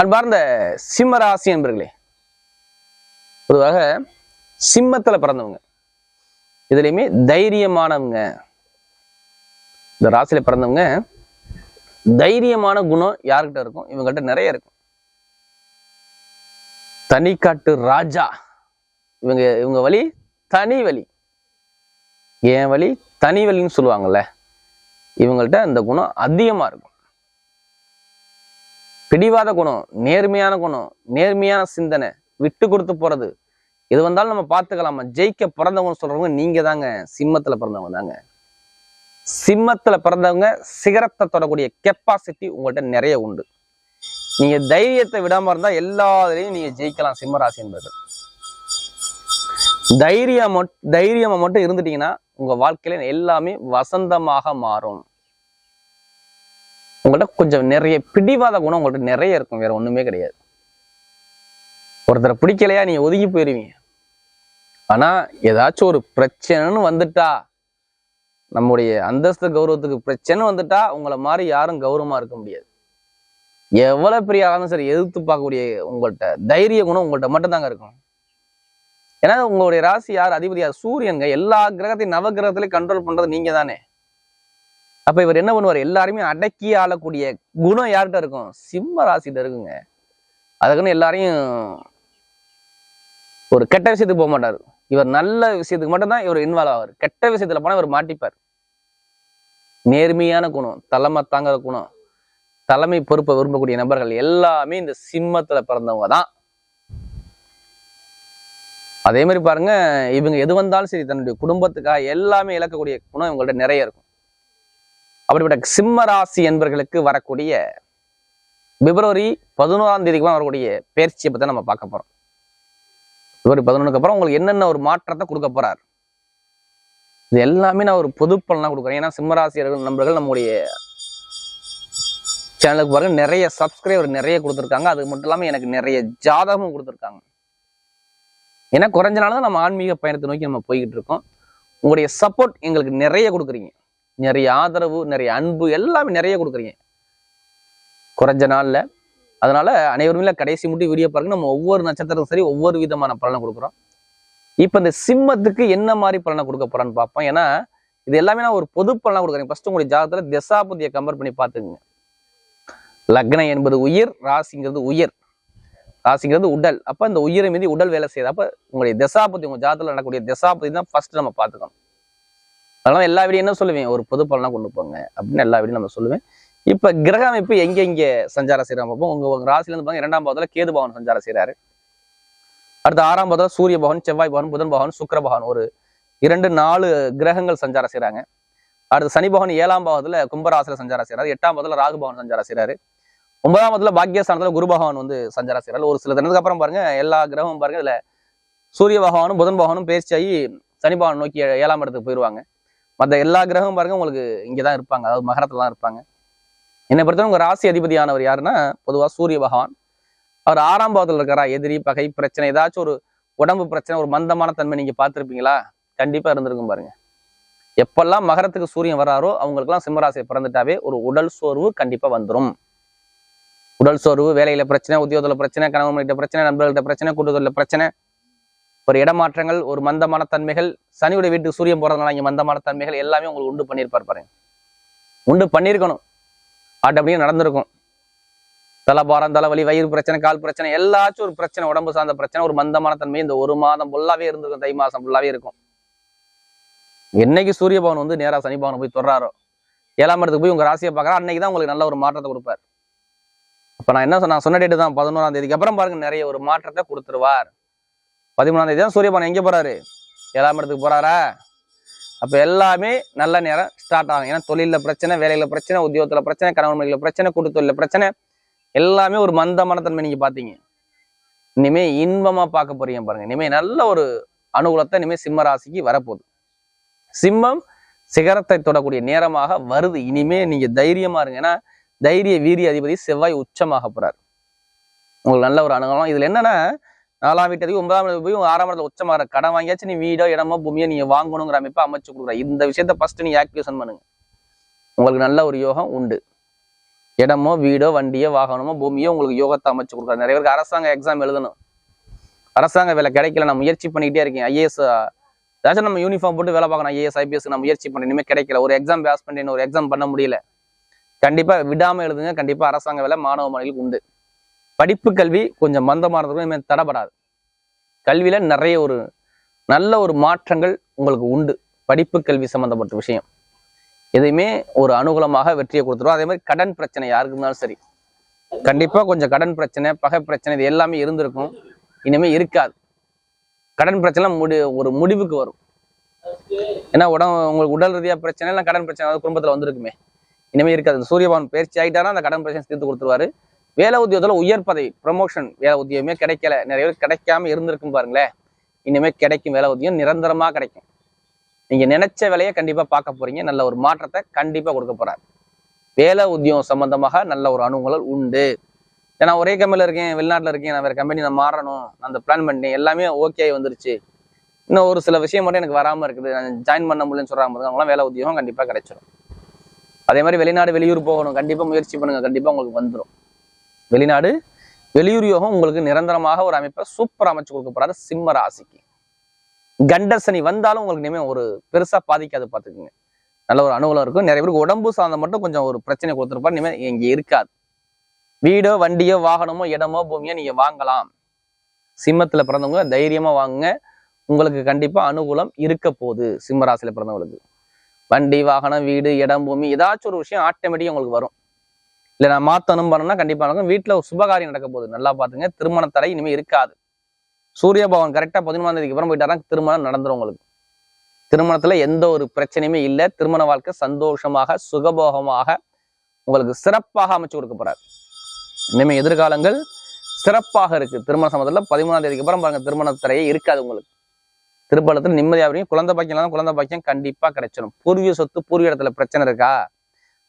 அன்பார்ந்த சிம்ம ராசி என்பர்களே பொதுவாக சிம்மத்தில் பிறந்தவங்க இதுலயுமே தைரியமானவங்க. இந்த ராசியில பிறந்தவங்க தைரியமான குணம் யார்கிட்ட இருக்கும்? இவங்ககிட்ட நிறைய இருக்கும். தனிக்காட்டு ராஜா இவங்க இவங்க வழி தனி வழி. என் வழி? தனி வழின்னு சொல்லுவாங்கல்ல இவங்கள்ட்ட அந்த குணம் அதிகமா இருக்கும். பிடிவாத குணம் நேர்மையான குணம் நேர்மையான சிந்தனை விட்டு கொடுத்து போறது. எது வந்தாலும் நம்ம பார்த்துக்கலாமா? ஜெயிக்க பிறந்தவங்க சொல்றவங்க நீங்க தாங்க. சிம்மத்துல பிறந்தவங்க தாங்க. சிம்மத்துல பிறந்தவங்க சிகரத்தை தொடக்கூடிய கெப்பாசிட்டி உங்கள்கிட்ட நிறைய உண்டு. நீங்க தைரியத்தை விடாம இருந்தா எல்லாத்துலயும் நீங்க ஜெயிக்கலாம் சிம்மராசி என்பது. தைரியம் மட் தைரியமா மட்டும் இருந்துட்டீங்கன்னா உங்க வாழ்க்கையில எல்லாமே வசந்தமாக மாறும். உங்கள்ட்ட கொஞ்சம் நிறைய பிடிவாத குணம் உங்கள்கிட்ட நிறைய இருக்கும் வேற ஒண்ணுமே கிடையாது. ஒருத்தரை பிடிக்கலையா நீங்க ஒதுங்கி போயிருவீங்க. ஆனா ஏதாச்சும் ஒரு பிரச்சனைன்னு வந்துட்டா நம்முடைய அந்தஸ்து கௌரவத்துக்கு பிரச்சனை வந்துட்டா உங்களை மாதிரி யாரும் கௌரவமா இருக்க முடியாது. எவ்வளவு பெரிய ஆளும் சரி எதிர்த்து பார்க்கக்கூடிய உங்கள்கிட்ட தைரிய குணம் உங்கள்கிட்ட மட்டும்தாங்க இருக்கும். ஏன்னா உங்களுடைய ராசி யார்? அதிபதி யார்? எல்லா கிரகத்தையும் நவ கிரகத்திலையும் கண்ட்ரோல் பண்றது நீங்க தானே அப்ப இவர் என்ன பண்ணுவார்? எல்லாருமே அடக்கி ஆளக்கூடிய குணம் யார்கிட்ட இருக்கும்? சிம்ம ராசிகிட்ட இருக்குங்க. அதுக்குன்னு எல்லாரையும் ஒரு கெட்ட விஷயத்துக்கு போக மாட்டார். இவர் நல்ல விஷயத்துக்கு மட்டும்தான் இவர் இன்வால்வ் ஆவார். கெட்ட விஷயத்துல போனா இவர் மாட்டிப்பார். நேர்மையான குணம் தலைமை தாங்குற குணம் தலைமை பொறுப்பை விரும்பக்கூடிய நபர்கள் எல்லாமே இந்த சிம்மத்துல பிறந்தவங்க தான். அதே மாதிரி பாருங்க இவங்க எது வந்தாலும் சரி தன்னுடைய குடும்பத்துக்காக எல்லாமே இழக்கக்கூடிய குணம் இவங்கள்ட்ட நிறைய இருக்கும். அப்படிப்பட்ட சிம்ம ராசி என்பர்களுக்கு வரக்கூடிய பிப்ரவரி பதினோராம் தேதிக்கு வரக்கூடிய பயிற்சியை பத்தி நம்ம பார்க்க போறோம். பிப்ரவரி பதினொன்றுக்கு அப்புறம் உங்களுக்கு என்னென்ன ஒரு மாற்றத்தை கொடுக்க போறார்? இது எல்லாமே நான் ஒரு பொது பலனா கொடுக்குறேன். ஏன்னா சிம்மராசியர்கள் நண்பர்கள் நம்முடைய சேனலுக்கு பாருங்க. நிறைய சப்ஸ்கிரைபர் நிறைய கொடுத்துருக்காங்க. அது மட்டும் இல்லாமல் எனக்கு நிறைய ஜாதகமும் கொடுத்துருக்காங்க. ஏன்னா குறைஞ்ச நாள் தான் நம்ம ஆன்மீக பயணத்தை நோக்கி நம்ம போய்கிட்டு இருக்கோம். உங்களுடைய சப்போர்ட் எங்களுக்கு நிறைய கொடுக்குறீங்க. நிறைய ஆதரவு நிறைய அன்பு எல்லாமே நிறைய கொடுக்குறீங்க. குறைஞ்ச நாள்ல. அதனால அனைவருமே கடைசி முட்டி வீடியோ பாருங்க. நம்ம ஒவ்வொரு நட்சத்திரத்துக்கும் சரி ஒவ்வொரு விதமான பலனை கொடுக்குறோம். இப்போ இந்த சிம்மத்துக்கு என்ன மாதிரி பலனை கொடுக்க போறான்னு பார்ப்போம். ஏன்னா இது எல்லாமே நான் ஒரு பொது பலனா கொடுக்குறேன். ஃபர்ஸ்ட் உங்களுடைய ஜாதகத்தில் திசாபதியை கம்பேர் பண்ணி பார்த்துக்குங்க. லக்னம் என்பது உயிர் ராசிங்கிறது உயிர். ராசிங்கிறது உடல். அப்ப இந்த உயிரை மீது உடல் வேலை செய்யுது. அப்போ உங்களுடைய திசாபதி உங்க ஜாதகத்தில் நடக்கக்கூடிய திசாபதி தான் ஃபர்ஸ்ட் நம்ம பார்த்துக்கணும். அதனால எல்லா வீடியும் என்ன சொல்லுவேன்? ஒரு பொது பலனாக கொண்டு போங்க அப்படின்னு எல்லா வீடியும் நம்ம சொல்லுவேன். இப்ப கிரக அமைப்பு எங்க எங்க சஞ்சாரம் செய்யறாங்க பார்ப்போம் உங்க உங்க ராசிலேருந்து பாருங்க இரண்டாம் பாவத்தில் கேது பவன் சஞ்சாரம் செய்கிறாரு அடுத்து ஆறாம் பாவத்தில் சூரிய பவன் செவ்வாய் பவன் புதன் பவன் சுக்கர பவன் ஒரு இரண்டு நாலு கிரகங்கள் சஞ்சாரம் செய்கிறாங்க அடுத்து சனி பவன் ஏழாம் பாவத்தில் கும்பராசில சஞ்சாரம் செய்கிறாரு எட்டாம் பாவத்தில் ராகு பவன் சஞ்சாரம் செய்கிறாரு ஒன்பதாம் பாவத்துல பாக்கியஸ்தானத்துல குரு பகவான் வந்து சஞ்சாரம் செய்யறாரு ஒரு சில தினத்துக்கு அப்புறம் பாருங்க எல்லா கிரகமும் பாருங்க இதில் சூரிய பகவானும் புதன் பகவானும் பேர்ச்சியாகி சனி பகவான் நோக்கி ஏழாம் இடத்துக்கு போயிடுவாங்க மற்ற எல்லா கிரகமும் பாருங்க உங்களுக்கு இங்கதான் இருப்பாங்க. அதாவது மகரத்தில் தான் இருப்பாங்க. என்னை பொறுத்தவரை உங்க ராசி அதிபதியானவர் யாருன்னா பொதுவா சூரிய பகவான். அவர் ஆறாம் பாவத்தில் இருக்காரா? எதிரி பகை பிரச்சனை ஏதாச்சும் ஒரு உடம்பு பிரச்சனை ஒரு மந்தமான தன்மை நீங்க பார்த்துருப்பீங்களா? கண்டிப்பா இருந்திருக்கும் பாருங்க. எப்பெல்லாம் மகரத்துக்கு சூரியன் வராரோ அவங்களுக்குலாம் சிம்மராசியை பிறந்துட்டாவே ஒரு உடல் சோர்வு கண்டிப்பாக வந்துடும் உடல் சோர்வு வேலையில் பிரச்சனை உத்தியோகத்தில் பிரச்சனை கணவன்கிட்ட பிரச்சனை நண்பர்கள்ட்ட பிரச்சனை கூட்டத்தில் பிரச்சனை ஒரு இடமாற்றங்கள் ஒரு மந்தமான தன்மைகள் சனியுடைய வீட்டுக்கு சூரியன் போறதுனால இங்க மந்தமான தன்மைகள் எல்லாமே உங்களுக்கு உண்டு பண்ணியிருப்பார் பாருங்க. உண்டு பண்ணியிருக்கணும். ஆட்டோமேட்டிக்கா நடந்திருக்கும். தலைபாரம் தலைவலி வயிறு பிரச்சனை கால் பிரச்சனை எல்லாச்சும் ஒரு பிரச்சனை உடம்பு சார்ந்த பிரச்சனை ஒரு மந்தமான தன்மை இந்த ஒரு மாதம் ஃபுல்லாவே இருந்திருக்கும். தை மாதம் ஃபுல்லாவே இருக்கும். என்னைக்கு சூரிய பவன் வந்து நேரா சனி பவன் போய் தொடராரோ ஏழாம் இடத்துக்கு போய் உங்க ராசியை பார்க்குறா அன்னைக்கு தான் உங்களுக்கு நல்ல ஒரு மாற்றத்தை கொடுப்பார். அப்ப நான் என்ன சொன்ன சொன்ன டேட்டு தான் பதினோராம் தேதிக்கு. அப்புறம் பாருங்க நிறைய ஒரு மாற்றத்தை கொடுத்துருவார். பதிமூணாம் தேதி தான் சூரியபானம் எங்கே போகிறாரு ஏழாம் இடத்துக்கு போகிறாரா அப்போ எல்லாமே நல்ல நேரம் ஸ்டார்ட் ஆகும். ஏன்னா தொழிலில் பிரச்சனை வேலையில் பிரச்சனை உத்தியோகத்தில் பிரச்சனை கணவன் பிரச்சனை கூட்டு பிரச்சனை எல்லாமே ஒரு மந்தமான தன்மை நீங்கள் பார்த்தீங்க இனிமேல் இன்பமாக பார்க்க போறீங்க பாருங்க. இனிமே நல்ல ஒரு அனுகூலத்தை இனிமேல் சிம்ம ராசிக்கு வரப்போகுது. சிம்மம் சிகரத்தை தொடக்கூடிய நேரமாக வருது. இனிமே நீங்க தைரியமா இருங்க. ஏன்னா தைரிய வீரிய அதிபதி செவ்வாய் உச்சமாக போறார். உங்களுக்கு நல்ல ஒரு அனுகூலம். இதுல என்னன்னா நாலாம் வீட்டுக்கு ஒன்பதாம் இடத்துக்கு போய் ஆறாம் இடத்துல உச்சமாகிற கடன் வாங்கியாச்சு நீ வீடோ இடமோ பூமியோ நீங்க வாங்கணுங்கிற அமைப்பை அமைச்சு கொடுக்குற. இந்த விஷயத்த ஃபர்ஸ்ட் நீ ஆக்டிவேஷன் பண்ணுங்க. உங்களுக்கு நல்ல ஒரு யோகம் உண்டு. இடமோ வீடோ வண்டியோ வாகனமோ பூமியோ உங்களுக்கு யோகத்தை அமைச்சு கொடுக்குற. நிறைய பேருக்கு அரசாங்க எக்ஸாம் எழுதணும். அரசாங்க வேலை கிடைக்கல நான் முயற்சி பண்ணிக்கிட்டே இருக்கேன். ஐஏஎஸ் ஏதாச்சும் நம்ம யூனிஃபார்ம் போட்டு வேலை பார்க்கணும். ஐஏஎஸ் ஐபிஎஸ் நான் முயற்சி பண்ண இனிமேல் கிடைக்கல. ஒரு எக்ஸாம் பாஸ் பண்ணி ஒரு எக்ஸாம் பண்ண முடியல. கண்டிப்பா விடாம எழுதுங்க. கண்டிப்பா அரசாங்க வேலை மாணவ மாணவிகளுக்கு உண்டு. படிப்பு கல்வி கொஞ்சம் மந்தமானதுக்கும் இனிமேல் தடப்படாது கல்வியில் நிறைய ஒரு நல்ல ஒரு மாற்றங்கள் உங்களுக்கு உண்டு. படிப்பு கல்வி சம்மந்தப்பட்ட விஷயம். எதையுமே ஒரு அனுகூலமாக வெற்றியை கொடுத்துரும். அதே மாதிரி கடன் பிரச்சனை யாருக்கு இருந்தாலும் சரி. கண்டிப்பாக கொஞ்சம் கடன் பிரச்சனை பகை பிரச்சனை இது எல்லாமே இருந்திருக்கும். இனிமேல் இருக்காது. கடன் பிரச்சனை முடி ஒரு முடிவுக்கு வரும். ஏன்னா உடம்பு உங்களுக்கு உடல் ரீதியா பிரச்சனை இல்லை கடன் பிரச்சனை அதாவது வந்திருக்குமே. இனிமே இருக்காது. சூரியபவன் பயிற்சி ஆகிட்டானா அந்த கடன் பிரச்சனை தீர்த்து கொடுத்துருவாரு. வேலை உத்தியோகத்தில் உயர் பதவி ப்ரமோஷன் வேலை உத்தியோகமே கிடைக்கல. நிறைய பேர் கிடைக்காம இருந்திருக்கும் பாருங்களேன். இனிமேல் கிடைக்கும் வேலை உத்தியோகம் நிரந்தரமா கிடைக்கும். நீங்க நினைச்ச வேலையை கண்டிப்பா பார்க்க போறீங்க. நல்ல ஒரு மாற்றத்தை கண்டிப்பா கொடுக்க போறாரு. வேலை உத்தியோகம் சம்பந்தமாக நல்ல ஒரு அனுகூலம் உண்டு. ஏன்னா ஒரே கம்பெனில இருக்கேன் வெளிநாட்டுல இருக்கேன் நான் வேற கம்பெனி நான் மாறணும். நான் அந்த பிளான் பண்ணேன். எல்லாமே ஓகே வந்துருச்சு. இன்னும் ஒரு சில விஷயம் மட்டும் எனக்கு வராம இருக்குது. நான் ஜாயின் பண்ண முடியலன்னு சொல்றாங்க பாருங்க, அவங்களாம் வேலை உத்தியோகம் கண்டிப்பா கிடைச்சிடும் அதே மாதிரி வெளிநாடு வெளியூர் போகணும். கண்டிப்பா முயற்சி பண்ணுங்க. கண்டிப்பா உங்களுக்கு வந்துடும் வெளிநாடு வெளியூர் யோகம் உங்களுக்கு நிரந்தரமாக ஒரு அமைப்பை சூப்பர் அமைச்சு கொடுக்க போறாரு சிம்ம ராசிக்கு. கண்டர் சனி வந்தாலும் உங்களுக்கு இனிமே ஒரு பெருசா பாதிக்காது பாத்துக்கோங்க நல்ல ஒரு அனுகூலம் இருக்கும். நிறைய பேருக்கு உடம்பு சார்ந்த மட்டும் கொஞ்சம் ஒரு பிரச்சனை கொடுத்துருப்பாரு. இனிமேல் இங்க இருக்காது. வீடோ வண்டியோ வாகனமோ இடமோ பூமியோ நீங்க வாங்கலாம். சிம்மத்துல பிறந்தவங்க தைரியமா வாங்குங்க. உங்களுக்கு கண்டிப்பா அனுகூலம் இருக்க போகுது சிம்ம ராசியில பிறந்தவங்களுக்கு. வண்டி வாகனம் வீடு இடம் பூமி ஏதாச்சும் ஒரு விஷயம் ஆட்டோமேட்டிக்கா உங்களுக்கு வரும். இல்ல நான் மாற்றணும் பண்ணணும்னா கண்டிப்பா நடக்கும். வீட்டுல ஒரு சுபகாரியம் நடக்க போகுது. நல்லா பாத்துங்க. திருமண தடை இனிமே இருக்காது. சூரிய பவன் கரெக்டாக பதிமூணாம் தேதிக்கு அப்புறம் போயிட்டாரா திருமணம் நடந்துடும் உங்களுக்கு. திருமணத்துல எந்த ஒரு பிரச்சனையுமே இல்லை. திருமண வாழ்க்கை சந்தோஷமாக சுகபோகமாக உங்களுக்கு சிறப்பாக அமைச்சு கொடுக்க போறாரு. இனிமே எதிர்காலங்கள் சிறப்பாக இருக்கு. திருமண சம்பந்தத்துல பதிமூணாம் தேதிக்கு அப்புறம் பாருங்க திருமண தடையே இருக்காது உங்களுக்கு. திருப்பலத்துல நிம்மதியாக இருக்கும் குழந்தை பாக்கியம் இல்லாத குழந்தை பாக்கியம் கண்டிப்பா கிடைச்சிடும் பூர்வீக சொத்து பூர்வீக இடத்துல பிரச்சனை இருக்கா?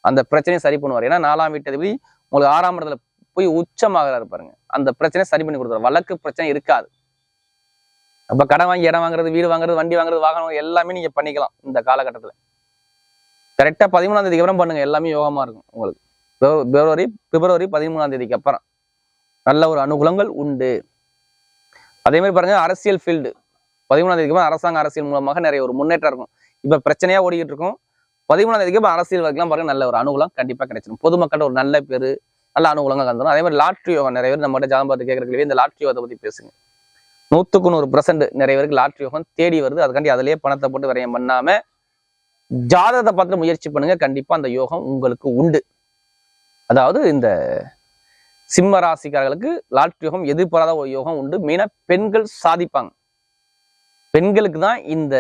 அந்த பிரச்சனையை சரி பண்ணுவார். ஏன்னா நாலாம் வீட்டு அதிபதி உங்களுக்கு ஆறாம் இடத்துல போய் உச்சமாகறாரு பாருங்க. அந்த பிரச்சனையை சரி பண்ணி கொடுத்துரு வழக்கு பிரச்சனை இருக்காது. அப்ப கடன் வாங்கி இடம் வாங்குறது வீடு வாங்குறது வண்டி வாங்குறது வாகனம் எல்லாமே நீங்க பண்ணிக்கலாம் இந்த காலகட்டத்துல. கரெக்டா பதிமூணாம் தேதிக்கு அப்புறம் பண்ணுங்க. எல்லாமே யோகமா இருக்கும் உங்களுக்கு. பிப்ரவரி பிப்ரவரி பதிமூணாம் தேதிக்கு அப்புறம். நல்ல ஒரு அனுகூலங்கள் உண்டு. அதே மாதிரி பாருங்க அரசியல் ஃபீல்டு பதிமூணாம் தேதிக்கு அப்புறம் அரசாங்க அரசியல் மூலமாக நிறைய ஒரு முன்னேற்றம் இருக்கும். இப்ப பிரச்சனையா ஓடிக்கிட்டு இருக்கும். பதிமூணாம் தேதிக்கு இப்போ அரசியல் வரைக்கும் பாருங்க நல்ல ஒரு அனுகூலம் கண்டிப்பாக கிடைச்சிடும் பொதுமக்கள் ஒரு நல்ல பேர் நல்ல அனுகூலங்கள் கலந்துடும் அதே மாதிரி லாட்ரி யோகம் நிறைய பேர் நம்மகிட்ட ஜாதகம் பார்த்து கேட்கறதுலேயே இந்த லாட்ரி யோகத்தை பத்தி பேசுங்க. நூற்றுக்கு நூறு பர்சன்ட் நிறைய பேருக்கு லாட்ரி யோகம் தேடி வருது. அதுக்காண்டி அதிலேயே பணத்தை போட்டு விரயம் பண்ணாம ஜாதகத்தை பார்த்து முயற்சி பண்ணுங்க. கண்டிப்பா அந்த யோகம் உங்களுக்கு உண்டு. அதாவது இந்த சிம்ம ராசிக்காரர்களுக்கு லாட்ரி யோகம் எதிர்பாராத ஒரு யோகம் உண்டு. மெயினா பெண்கள் சாதிப்பாங்க. பெண்களுக்கு தான் இந்த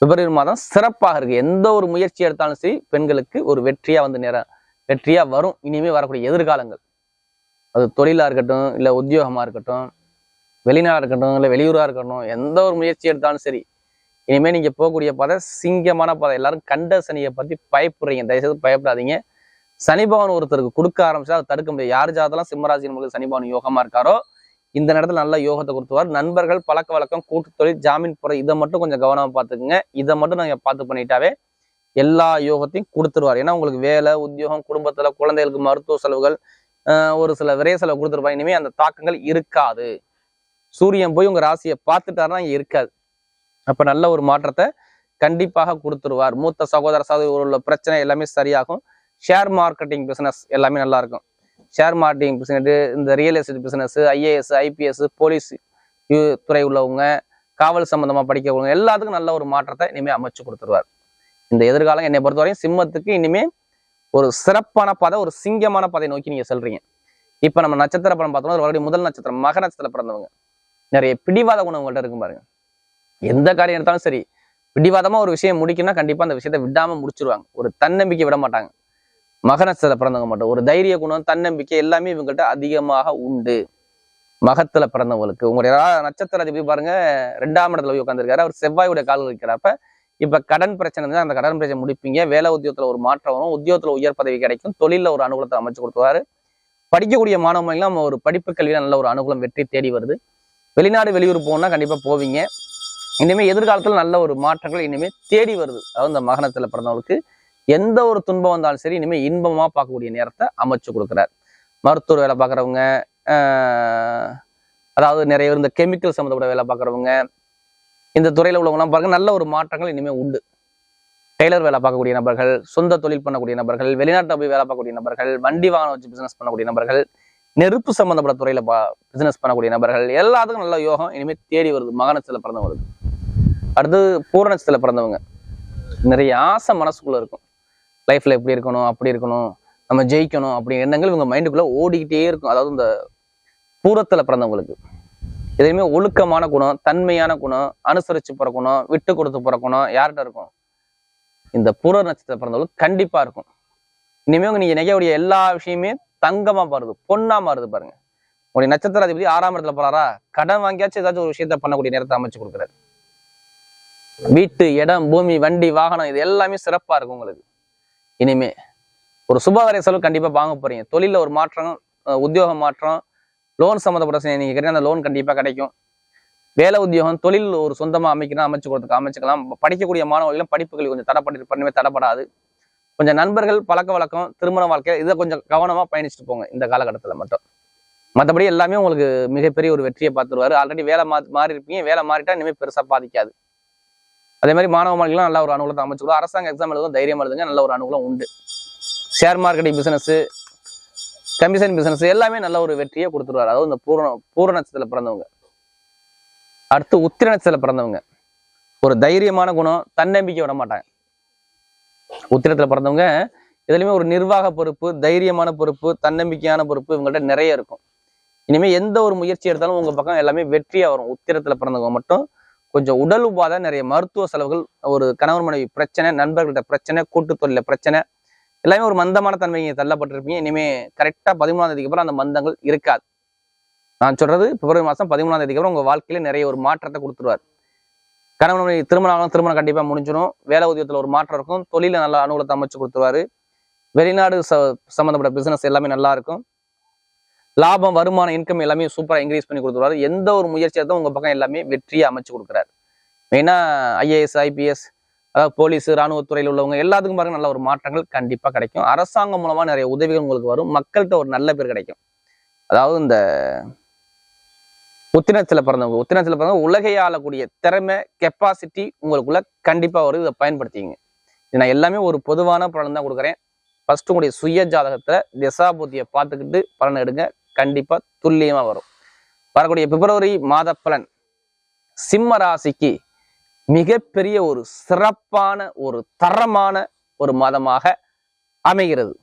பிப்ரவரி மாதம் சிறப்பாக இருக்குது எந்த ஒரு முயற்சி எடுத்தாலும் சரி பெண்களுக்கு ஒரு வெற்றியாக வந்து நேரம் வெற்றியாக வரும். இனிமேல் வரக்கூடிய எதிர்காலங்கள். அது தொழிலாக இருக்கட்டும் இல்லை உத்தியோகமாக இருக்கட்டும் வெளிநாடாக இருக்கட்டும் இல்லை வெளியூராக இருக்கட்டும் எந்த ஒரு முயற்சி எடுத்தாலும் சரி இனிமேல் நீங்கள் போகக்கூடிய பாதை சிங்கமான பாதை. எல்லாரும் கண்ட சனியை பற்றி பயப்படுறீங்க. தயவுசெய்து பயப்படாதீங்க. சனி பகவான் ஒருத்தருக்கு கொடுக்க ஆரம்பிச்சா அதை தடுக்க முடியாது. யார் ஜாதெல்லாம் சிம்மராசி நம்மளுக்கு சனி பகவான் இருக்காரோ இந்த நேரத்தில் நல்ல யோகத்தை கொடுத்துவார் நண்பர்கள் பழக்க வழக்கம் கூட்டு தொழில் ஜாமீன் போற இதை மட்டும் கொஞ்சம் கவனமா பார்த்துக்குங்க. இதை மட்டும் நாங்க பார்த்து பண்ணிட்டாவே எல்லா யோகத்தையும் கொடுத்துருவார். ஏன்னா உங்களுக்கு வேலை உத்தியோகம் குடும்பத்துல குழந்தைகளுக்கு மருத்துவ செலவுகள் ஒரு சில விரைய செலவு கொடுத்துருப்பாங்க. இனிமே அந்த தாக்கங்கள் இருக்காது. சூரியன் போய் உங்க ராசியை பார்த்துட்டாருன்னா இருக்காது. அப்ப நல்ல ஒரு மாற்றத்தை கண்டிப்பாக கொடுத்துருவார். மூத்த சகோதர சகோதரி உள்ள பிரச்சனை எல்லாமே சரியாகும். ஷேர் மார்க்கெட்டிங் பிசினஸ் எல்லாமே நல்லா இருக்கும். ஷேர் மார்க்கெட்டிங் பிசினஸ் இந்த real estate business IAS IPS police துறை உள்ளவங்க காவல் சம்பந்தமா படிக்கிறவங்க எல்லாத்துக்கும் நல்ல ஒரு மாற்றத்தை இனிமே அமைச்சு கொடுத்துருவார். இந்த எதிர்காலம் என்னை பொறுத்தவரையும் சிம்மத்துக்கு இனிமே ஒரு சிறப்பான பாதை ஒரு சிங்கமான பாதை நோக்கி நீங்க செல்றீங்க. இப்ப நம்ம நட்சத்திர படம் பார்த்தோம்னா ஒரு முதல் நட்சத்திரம் மக நட்சத்திரம் பிறந்தவங்க. நிறைய பிடிவாத குணம் இருக்கும் பாருங்க. எந்த காரியம் எடுத்தாலும் சரி பிடிவாதமா ஒரு விஷயம் முடிக்கணும்னா கண்டிப்பா அந்த விஷயத்தை விடாம முடிச்சிருவாங்க. ஒரு தன்னம்பிக்கை விட மாட்டாங்க. மக பிறந்தவங்க மட்டும். ஒரு தைரிய குணம் தன்னம்பிக்கை எல்லாமே இவங்கள்ட்ட அதிகமாக உண்டு. மகத்துல பிறந்தவங்களுக்கு. உங்களுடைய நட்சத்திர அதிபதி பாருங்க ரெண்டாம் இடத்துல போய் உட்காந்துருக்காரு அவர் செவ்வாயுடைய கால் இருக்கிறப்ப இப்ப கடன் பிரச்சனை இருந்தால் அந்த கடன் பிரச்சனை முடிப்பீங்க. வேலை உத்தியோகத்துல ஒரு மாற்றம் வரும். உத்தியோகத்துல உயர் பதவி கிடைக்கும். தொழில ஒரு அனுகூலத்தை அமைச்சு கொடுத்துருவாரு. படிக்கக்கூடிய மாணவர்கள்லாம் ஒரு படிப்பு கல்வியில நல்ல ஒரு அனுகூலம் வெற்றி தேடி வருது. வெளிநாடு வெளியூர் போகணும்னா கண்டிப்பா போவீங்க. இனிமே எதிர்காலத்துல நல்ல ஒரு மாற்றங்கள் இனிமே தேடி வருது. அதாவது இந்த மகனத்துல பிறந்தவங்களுக்கு. எந்த ஒரு துன்பம் வந்தாலும் சரி இனிமேல் இன்பமாக பார்க்கக்கூடிய நேரத்தை அமைச்சு கொடுக்குறார். மருத்துவர் வேலை பார்க்குறவங்க அதாவது நிறைய இந்த கெமிக்கல் சம்மந்தப்பட்ட வேலை பார்க்குறவங்க இந்த துறையில் உள்ளவங்கலாம் பாருங்க நல்ல ஒரு மாற்றங்கள் இனிமேல் உண்டு. டெய்லர் வேலை பார்க்கக்கூடிய நபர்கள் சொந்த தொழில் பண்ணக்கூடிய நபர்கள் வெளிநாட்டில் போய் வேலை பார்க்கக்கூடிய நபர்கள் வண்டி வாகனம் வச்சு பிசினஸ் பண்ணக்கூடிய நபர்கள் நெருப்பு சம்மந்தப்பட்ட துறையில் பா பிசினஸ் பண்ணக்கூடிய நபர்கள் எல்லாத்துக்கும் நல்ல யோகம் இனிமேல் தேடி வருது. மகனத்துல பிறந்தவங்களுக்கு. அடுத்து பூரணத்துல பிறந்தவங்க. நிறைய ஆசை மனசுக்குள்ளே இருக்கும். லைஃப்பில் எப்படி இருக்கணும் அப்படி இருக்கணும் நம்ம ஜெயிக்கணும் அப்படி எண்ணங்கள் இவங்க மைண்டுக்குள்ள ஓடிக்கிட்டே இருக்கும். அதாவது இந்த பூரத்துல பிறந்தவங்களுக்கு. எதுவுமே ஒழுக்கமான குணம் தன்மையான குணம் அனுசரிச்சு பிறக்கணும் விட்டு கொடுத்து பிறக்கணும் குணம் யார்கிட்ட இருக்கும்? இந்த பூர நட்சத்திரம் பிறந்தவங்களுக்கு கண்டிப்பா இருக்கும். இனிமே உங்க நீங்க நினைக்கக்கூடிய எல்லா விஷயமே தங்கமா மாறுது பொண்ணா மாறுது பாருங்க. உங்களுடைய நட்சத்திர அதிபதி ஆறாம் இடத்துல போறாரா? கடன் வாங்கியாச்சும் ஏதாச்சும் ஒரு விஷயத்த பண்ணக்கூடிய நேரத்தை அமைச்சு கொடுக்குறாரு. வீட்டு இடம் பூமி வண்டி வாகனம் இது எல்லாமே சிறப்பா இருக்கும் உங்களுக்கு. இனிமே ஒரு சுபகாரிய செலவு கண்டிப்பாக வாங்க போறீங்க. தொழிலில் ஒரு மாற்றம் உத்தியோக மாற்றம் லோன் சம்மந்தப்பட்ட விஷயம் நீங்கள் கேட்டீங்கன்னா அந்த லோன் கண்டிப்பாக கிடைக்கும். வேலை உத்தியோகம் தொழில் ஒரு சொந்தமாக அமைக்கணும் அமைச்சு கொடுத்துக்க அமைச்சுக்கலாம். படிக்கக்கூடிய மாணவர்களும் படிப்புகள் கொஞ்சம் தடப்பட்டு பண்ணவே தடைப்படாது. கொஞ்சம் நண்பர்கள் பழக்க வழக்கம் திருமண வாழ்க்கை இதை கொஞ்சம் கவனமாக பயணிச்சுட்டு போங்க இந்த காலகட்டத்தில் மட்டும். மற்றபடி எல்லாமே உங்களுக்கு மிகப்பெரிய ஒரு வெற்றியை பார்த்துருவாரு. ஆல்ரெடி வேலை மா மாறி இருப்பீங்க வேலை மாறிட்டா இனிமேல் பெருசாக பாதிக்காது. அதே மாதிரி மாணவ மாணவிகளும் நல்ல ஒரு அனுகூலத்தை அமைச்சுக்கலாம் அரசாங்க எக்ஸாம் எழுதும் தைரியம் எழுதுங்க நல்ல ஒரு அனுகூலம் உண்டு. Share marketing business commission business எல்லாமே நல்ல ஒரு வெற்றியை கொடுத்துருவார். அதாவது இந்த பூரண பூர நட்சத்திரத்தில் பிறந்தவங்க. அடுத்து உத்திர நட்சத்திரத்தில் பிறந்தவங்க. ஒரு தைரியமான குணம் தன்னம்பிக்கை விட மாட்டாங்க. உத்திரத்துல பிறந்தவங்க இதுலயுமே ஒரு நிர்வாக பொறுப்பு தைரியமான பொறுப்பு தன்னம்பிக்கையான பொறுப்பு இவங்கள்ட்ட நிறைய இருக்கும். இனிமேல் எந்த ஒரு முயற்சி எடுத்தாலும் உங்க பக்கம் எல்லாமே வெற்றியா வரும். உத்திரத்துல பிறந்தவங்க மட்டும் கொஞ்சம் உடல் உபாதை நிறைய மருத்துவ செலவுகள் ஒரு கணவன் மனைவி பிரச்சனை நண்பர்கள்ட்ட பிரச்சனை கூட்டு தொழில பிரச்சனை எல்லாமே ஒரு மந்தமான தன்மையை தள்ளப்பட்டிருப்பீங்க. இனிமே கரெக்டாக பதிமூணாம் தேதிக்கு அப்புறம் அந்த மந்தங்கள் இருக்காது. நான் சொல்றது பிப்ரவரி மாதம் பதிமூணாம் தேதிக்கு அப்புறம் உங்க வாழ்க்கையில நிறைய ஒரு மாற்றத்தை கொடுத்துருவார். கணவன் மனைவி திருமணம் திருமணம் கண்டிப்பாக முடிஞ்சிடும் வேலை உதயத்தில் ஒரு மாற்றம் இருக்கும். தொழில நல்ல அனுகூலத்தை அமைச்சு கொடுத்துருவாரு. வெளிநாடு ச சம்மந்தப்பட்ட பிசினஸ் எல்லாமே நல்லா இருக்கும். லாபம் வருமானம் இன்கம் எல்லாமே சூப்பரா இன்க்ரீஸ் பண்ணி கொடுத்துருவாரு. எந்த ஒரு முயற்சியாக தான் உங்க பக்கம் எல்லாமே வெற்றியை அமைச்சு கொடுக்குறாரு. மெயினாக ஐஏஎஸ் ஐபிஎஸ் அதாவது போலீஸ் ராணுவத்துறையில் உள்ளவங்க எல்லாத்துக்கும் பாருங்க நல்ல ஒரு மாற்றங்கள் கண்டிப்பாக கிடைக்கும். அரசாங்கம் மூலமா நிறைய உதவிகள் உங்களுக்கு வரும். மக்கள்கிட்ட ஒரு நல்ல பேர் கிடைக்கும். அதாவது இந்த உத்தினத்துல பிறந்தவங்க உத்தினத்துல பிறந்தவங்க உலகை ஆளக்கூடிய திறமை கெப்பாசிட்டி உங்களுக்குள்ள கண்டிப்பா வரும். இதை பயன்படுத்திங்க இது நான் எல்லாமே ஒரு பொதுவான பலன் தான் கொடுக்குறேன். ஃபஸ்ட்டு உங்களுடைய சுய ஜாதகத்தை திசாபுத்தியை பார்த்துக்கிட்டு பலன் எடுங்க. கண்டிப்பா துல்லியமா வரும். வரக்கூடிய பிப்ரவரி மாத பலன் சிம்ம ராசிக்கு மிகப்பெரிய ஒரு சிறப்பான ஒரு தரமான ஒரு மாதமாக அமைகிறது.